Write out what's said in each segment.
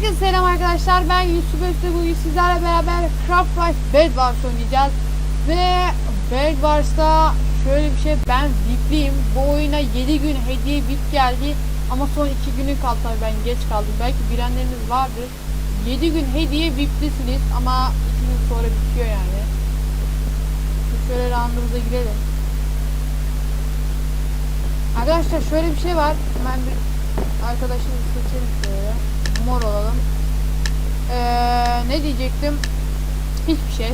Herkese selam arkadaşlar. Ben Yusuf Öztürk. Bugün sizlerle beraber Craft Life Bed Wars oynayacağız. Ve Bed Wars'ta şöyle bir şey. Ben VIP'liyim. Bu oyuna 7 gün hediye VIP geldi. Ama son 2 günü kaldı tabii ben geç kaldım. Belki bilenleriniz vardır. 7 gün hediye VIP'lisiniz ama 2 gün sonra bitiyor yani. Şöyle roundumuza girelim. Arkadaşlar şöyle bir şey var. Hemen bir arkadaşımızı seçelim şöyle. Mor olalım. Diyecektim? Hiçbir şey.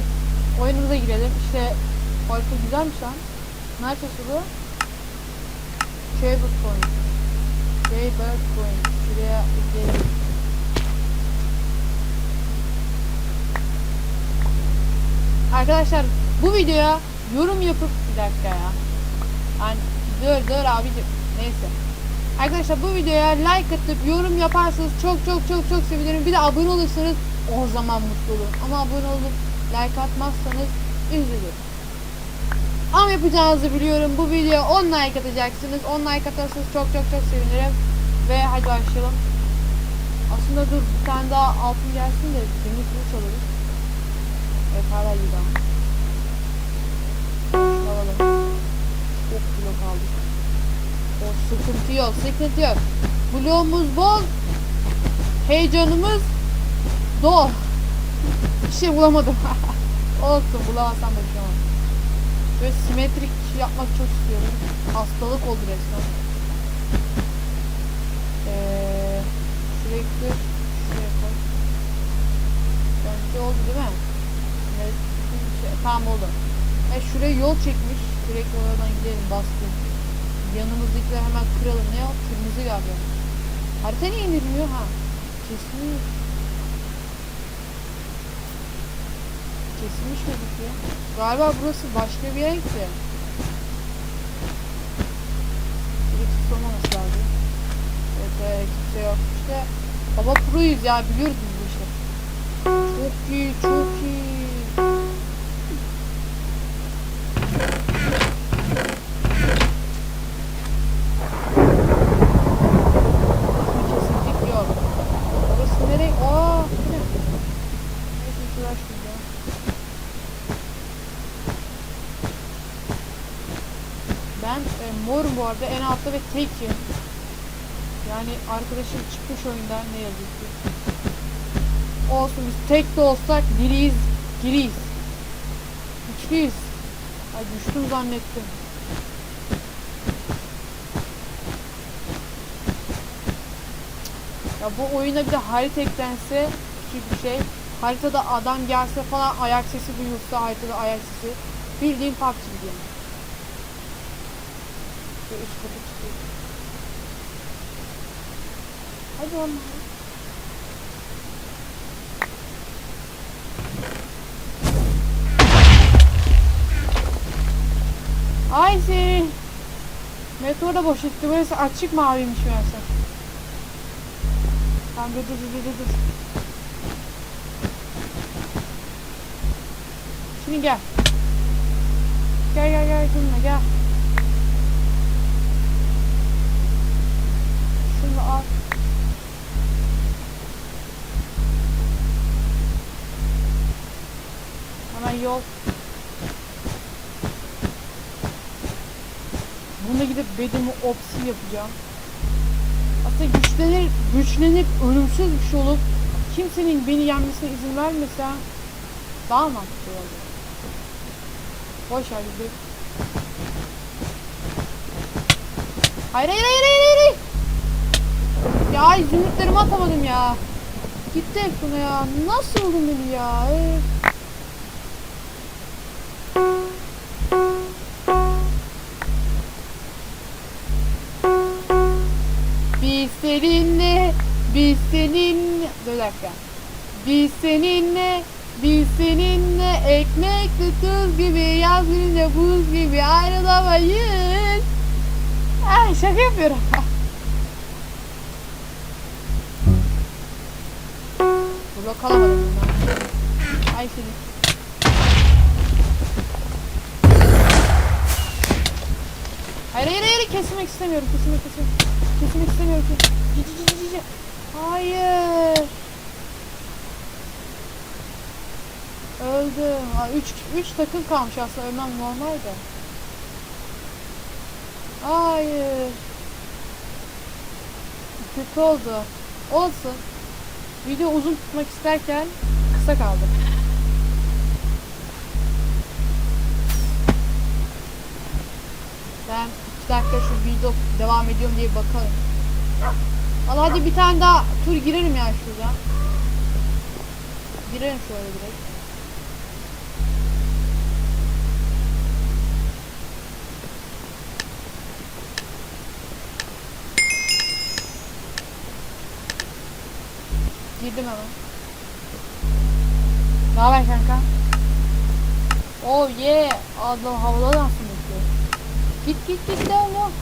Oyunumuza girelim. İşte harita güzelmiş lan. Neredesi bu? Shaver Point. Shaver Point. Şuraya gidelim. Arkadaşlar bu videoya yorum yapıp bir dakika ya. Yani dur dur abicim. Neyse. Arkadaşlar bu videoya like atıp yorum yaparsanız çok çok çok çok sevinirim. Bir de abone olursanız o zaman mutlu olurum. Ama abone olup like atmazsanız üzülürüm. Ama yapacağınızı biliyorum. Bu videoya 10 like atacaksınız. 10 like atarsanız çok çok çok sevinirim. Ve hadi başlayalım. Aslında dur bir tane daha altın gelsin de demir kılıç alırız. Evet hala iyi daha. Alalım. Çok kilo kaldık. O sıkıntı yok, sıkıntı yok. Bloğumuz bol. Heyecanımız dol. Bir şey bulamadım. Olsun bulamazsam da bir şey olmaz. Böyle simetrik yapmak çok istiyorum. Hastalık oldu resmen. Ee, sürekli şuraya koy. Bence oldu değil mi? Evet, şey- tamam oldu. E şuraya yol çekmiş. Direkt oradan gidelim bastım. Yanımızdakileri hemen kıralım. Ne o? Kırmızı galiba. Harita niye indirmiyor ha? Kesilmiş. Kesilmiş mi ya? Galiba burası başka bir yer ki. Birisi olmaması lazım. Evet, evet kimse yok. İşte baba proyuz ya biliyoruz biz bu işi. Çok iyi, çok iyi. Kesinlik yok. Orası nereye? Aa, bu ne? Neyse şuraya şurada. Ben e, morum bu arada en altta ve tekim. Yani arkadaşım çıkmış oyundan ne yazık ki. Olsun biz tek de olsak diriyiz, giriyiz. Güçlüyüz. Ay düştüm zannettim. Ya bu oyuna bir de harita küçük bir şey. Haritada adam gelse falan ayak sesi duyulsa haritada ayak sesi. Bildiğin PUBG gibi yani. Şöyle üst kata çıkıyor. Hadi oğlum. Ay senin. Meteor da boş etti. Burası açık maviymiş meğerse. Tamam dur dur dur dur dur. Şimdi gel. Gel gel gel şununla gel. Şunu al. Hemen yol. Buna gidip bedeni opsi yapacağım. Aslında güçlenir, güçlenip ölümsüz bir şey olup kimsenin beni yenmesine izin vermese daha mantıklı olur. Boş ver de. Hayır hayır hayır hayır hayır. Ya zümrütlerimi atamadım ya. Gitti hep ya. Nasıl oldun beni ya? Ee. Biz seninle, biz seninle... Dur dakika. Biz seninle, biz seninle ekmekle tuz gibi, yaz gününde buz gibi ayrılamayız. Ay şaka yapıyorum. Burada kalamadım. Ay seni. Hayır hayır hayır kesmek istemiyorum kesinlikle kesinlikle. Kesinlik istemiyorum. Cici cici cici. Hayır. Öldüm. 3 3 takım kalmış aslında ölmem normal. Hayır. Kötü oldu. Olsun. Video uzun tutmak isterken kısa kaldı. Ben 2 dakika şu video devam ediyorum diye bakalım. Valla hadi bir tane daha tur girelim ya şuradan. Girelim şöyle direkt. Girdim hemen. Ne haber kanka? Oh yeah. Adam havada dansın bekliyor. Git git git devam devam.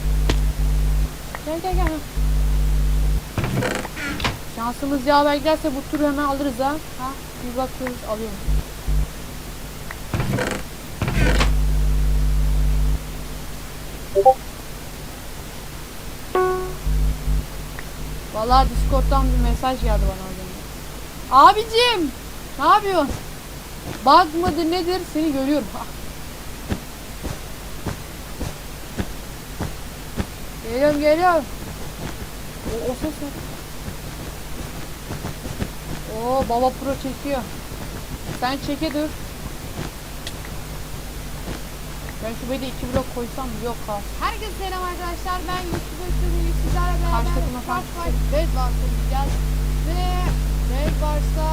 Gel gel gel. Şansımız yaver giderse bu turu hemen alırız ha. Ha? Bir bakıyoruz alıyorum. Vallahi Discord'dan bir mesaj geldi bana. Abicim! Ne yapıyorsun? Bug mıdır nedir? Seni görüyorum. Geliyorum geliyorum. O, o ses ne? Oo baba pro çekiyor. Sen çeke dur. Ben şu böyle iki blok koysam yok ha. Herkese selam arkadaşlar. Ben YouTube Özgürlüğü sizlerle Karşı beraber takıma karşı Red Wars oynayacağız. Ve Red Wars'ta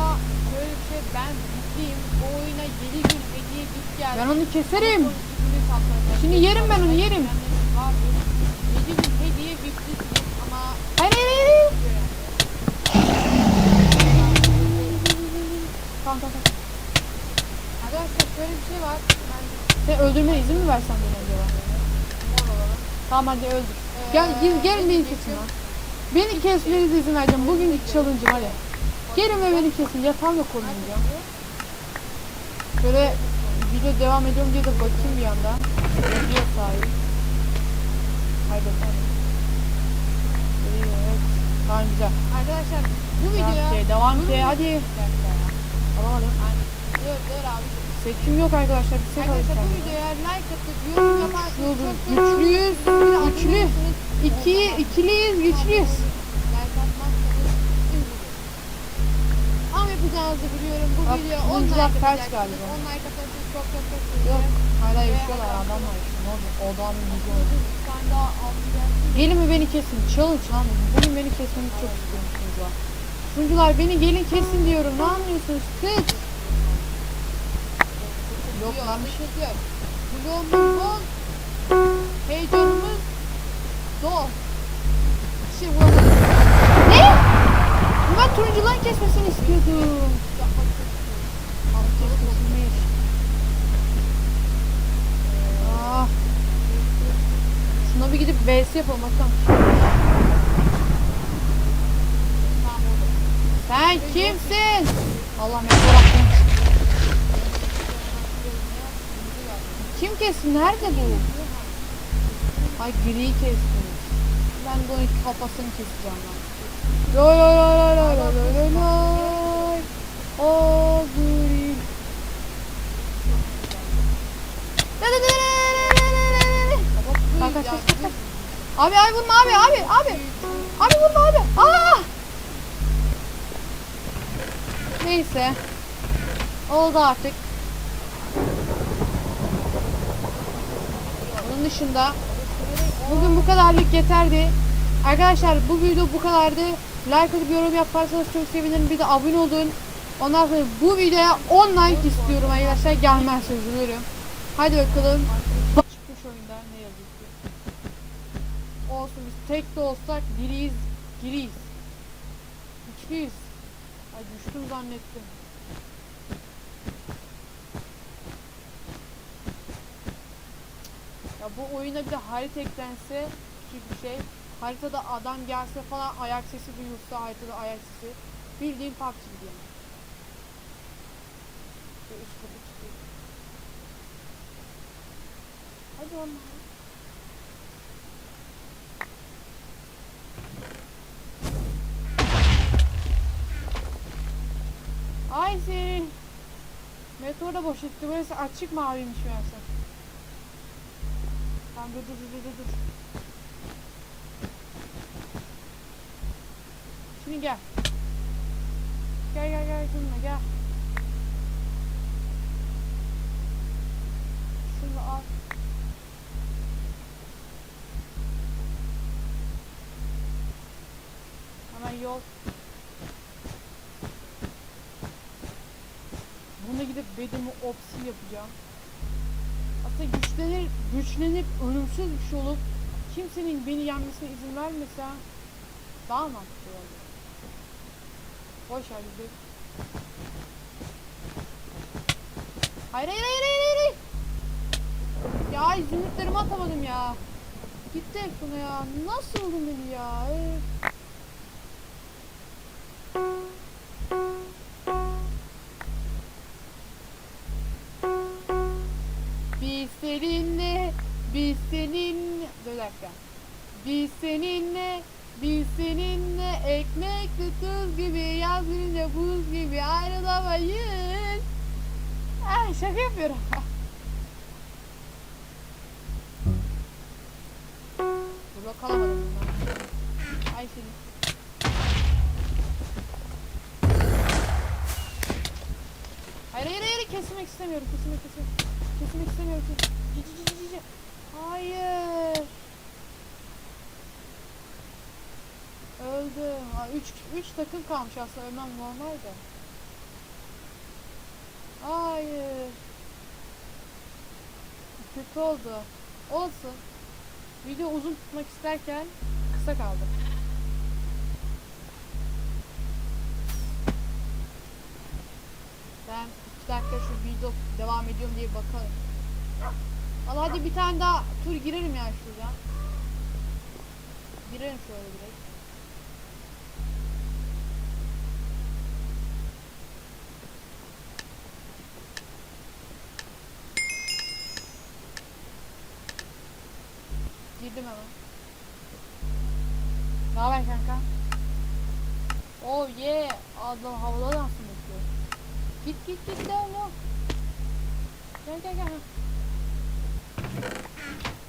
şöyle bir şey ben ciddiyim. Bu oyuna 7 gün hediye git geldi. Ben onu keserim. Şimdi yerim ben onu, yerim. 7 gün hediye bitti ama Hayır hayır hayır. Tamam tamam. Arkadaşlar şöyle bir şey var. Ben Sen öldürmeye izin mi versen beni acaba? Tamam hadi öldür. Ee, Gel gel gelin beni kesin lan. Beni kesmenize izin vereceğim. Bugünkü challenge'ım hadi. Gelin ve beni kesin. Yatağımda korunacağım. Şöyle video devam ediyorum diye de bakayım bir yandan. Video sahibi. Haydi bakalım. Evet. Tamam güzel. Arkadaşlar bu Devam videoya ki, devam ki. Hadi. Ya. Alamadım. Dur dur abi. Seçim yok arkadaşlar. Bir şey Arkadaşlar bu videoya like atıp yorum yaparsanız çok güçlüyüz, güçlü. olursanız İki, ikiliyiz, güçlüyüz. Yapacağınızı biliyorum. Bu Bak, video 10 like oyuncular ters atacaksınız. galiba. 10 like atarsanız çok çok çok Yok. Hala yaşıyorlar adamlar işte. Ne oldu? O adam yüzü tane daha gelsin. Gelin mi beni kesin? Challenge lan bugün. Bugün beni kesmeni çok istiyorum sunucular. Sunucular beni gelin kesin diyorum. Ne anlıyorsunuz? Kız. Yok lan. bir şey yok. Vlogumuz bol. Heyecanımız dol. Şey. Ne? Ben turuncuların kesmesini istiyordum. Kesilmiş. Ah. Şuna bir gidip VS yapalım bakalım. Sen kimsin? Allah'ım ya Rabbim. Kim kesti? Nerede bu? Ay gri kesti. Ben bunun kafasını keseceğim lan. Loy loy. O gri. Da da da da da da da da. Kaç, kaç, kaç, kaç, kaç. Abi abi vurma abi abi abi. Abi vurma abi. Aa! Neyse. Oldu artık. Bunun dışında bugün bu kadarlık yeterdi. Arkadaşlar bu video bu kadardı. Like atıp yorum yaparsanız çok sevinirim. Bir de abone olun. Ondan sonra bu videoya 10 like istiyorum arkadaşlar. Gelmezse üzülürüm. Hadi bakalım. Çıkmış oyunda ne yazık ki. Olsun biz tek de olsak biriyiz, giriyiz. Güçlüyüz. Ay düştüm zannettim. Ya bu oyuna bir de harita eklense küçük bir şey. Haritada adam gelse falan ayak sesi duyulsa haritada ayak sesi. Bildiğin PUBG gibi yani. Şöyle üst katı çıkıyor. Hadi oğlum. Ay senin. Da boş etti. Burası açık maviymiş meğerse. Tamam dur dur dur dur dur. Şimdi gel. Gel gel gel şununla gel. Şunu al. Hemen yol. Buna gidip bedeni opsi yapacağım. Aslında güçlenir, güçlenip ölümsüz bir şey olup kimsenin beni yenmesine izin vermese daha mantıklı olur. Boş ver de. Hayır hayır hayır hayır hayır. Ya zümrütlerimi atamadım ya. Gitti ekranı ya. Nasıl oldun beni ya? Üf. Biz seninle, biz seninle... Dur dakika. Biz seninle, biz seninle ekmekli tuz gibi, yaz gününde buz gibi ayrılamayız. Ah şaka yapıyorum. Burada kalamadım. Ay seni. Hayır hayır hayır kesmek istemiyorum kesmek istemiyorum. Kesmek istemiyorum. Cici cici cici. Hayır. Öldüm. Aa, üç, üç takım kalmış aslında ölmem normal de. Hayır. Kötü oldu. Olsun. Video uzun tutmak isterken kısa kaldı. Ben iki dakika şu video devam ediyorum diye bakalım. Valla hadi bir tane daha tur girelim ya şuradan. Girelim şöyle direkt. Girdim hemen. Ne haber kanka? Oh yeah. Adam havada dansın bekliyor. Git git git devam devam. Gel gel gel.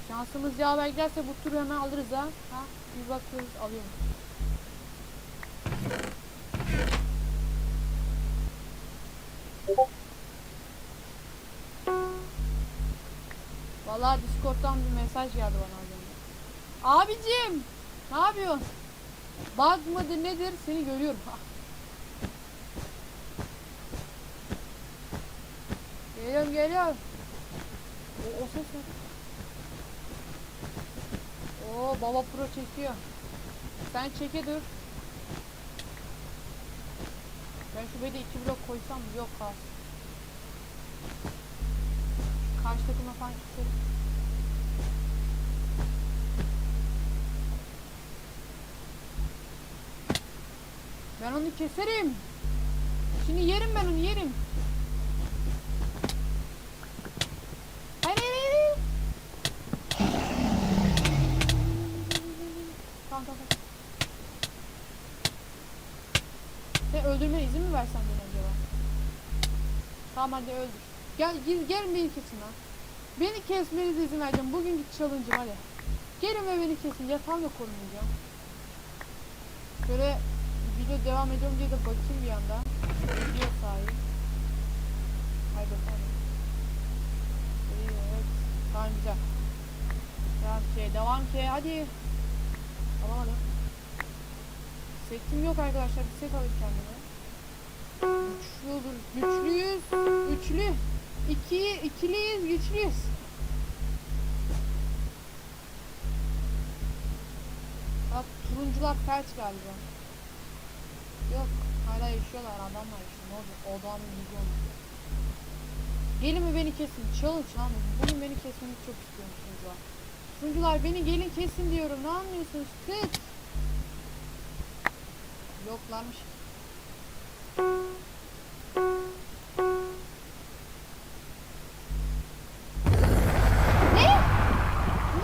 Şansımız yaver giderse bu turu hemen alırız ha. Ha? Bir bakıyoruz alıyorum. Vallahi Discord'dan bir mesaj geldi bana. Abicim, ne yapıyorsun? Bug mıdır nedir? Seni görüyorum. Geliyorum geliyorum. O, o ses ne? Oo baba pro çekiyor. Sen çeke dur. Ben şu bede iki blok koysam? Yok ha. Karşı takıma falan keselim. Ben onu keserim. Şimdi yerim ben onu yerim. Hayır. Tamam tamam. Sen öldürmeye izin mi versen beni acaba? Tamam hadi öldür. Gel gel, gelin beni kesin lan. Beni kesmenize izin vereceğim. Bugünkü challenge'ım hadi. Gelin ve beni kesin. Yatağımda korunacağım. Böyle video devam ediyorum diye de bakayım bir yandan. Video sahi. Haydi bakalım. Evet. Tamam güzel. Devam ki, devam ki. Hadi. Alamadım. Setim yok arkadaşlar. Bir set alayım kendime. Güçlü olur. Güçlüyüz. Üçlü. İki, ikiliyiz. Güçlüyüz. Bak turuncular felç galiba. Yok. Hala yaşıyorlar. Adamlar yaşıyor. Ne olacak? O adamın ilgi olmuyor. Gelin mi beni kesin? Lan. bu. Bugün beni kesmeni çok istiyorum turuncular. Turuncular beni gelin kesin diyorum. Ne anlıyorsunuz? Kıt. Yoklarmış. Ne?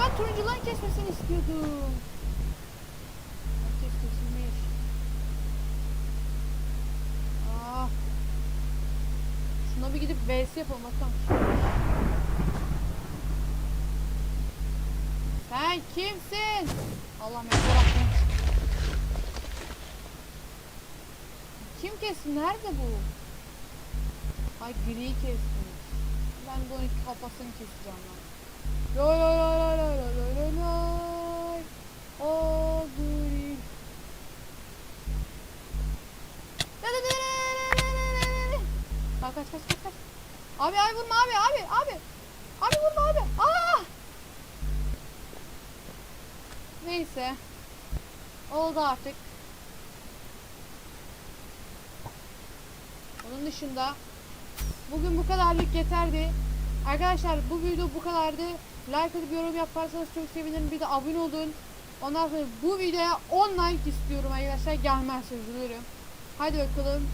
Ben turuncuların kesmesini istiyordum. Herkes kesilmiş. Ah. Şuna bir bir bakalım. Sen kimsin? Allah meşhur Kim kesti? Nerede bu? Ay gri kesti. Ben de onun kafasını keseceğim lan. Loy loy loy loy loy loy loy loy loy. O gri. Kaç kaç kaç kaç kaç. Abi abi vurma abi abi abi. Abi vurma abi. Aa! Neyse. Oldu artık. Onun dışında bugün bu kadarlık yeterdi. Arkadaşlar bu video bu kadardı. Like atıp yorum yaparsanız çok sevinirim. Bir de abone olun. Ondan sonra bu videoya 10 like istiyorum arkadaşlar. Gelmezse üzülürüm. Hadi bakalım.